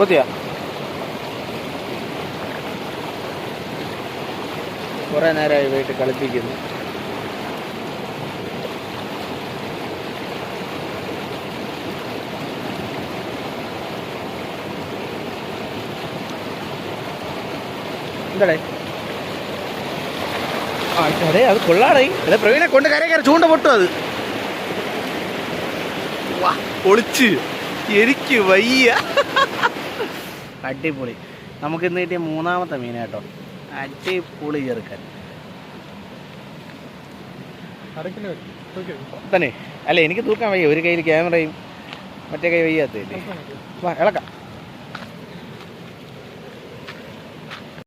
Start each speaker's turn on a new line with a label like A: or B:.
A: കൊത്തിയാ. കുറേ നേരമായി വീട്ടിൽ കളിപ്പിക്കുന്നു. എന്താടേ ആ അതെ അത് കൊള്ളാടേ. അതെ പ്രവീണെ കൊണ്ട് കര കയറി ചൂണ്ട പൊട്ടു അത്. വാ പൊളിച്ച് എനിക്ക് വയ്യ. അടിപൊളി. നമുക്ക് ഇന്ന് കിട്ടിയ മൂന്നാമത്തെ മീൻ കേട്ടോ. അടിപൊളി ചെറുക്കൻ. തന്നെ. അല്ല എനിക്ക് തൂക്കാൻ വയ്യ. ഒരു കയ്യിൽ ക്യാമറയും മറ്റേ കൈ വയ്യാത്തല്ലേ വാ ഇളക്കാം.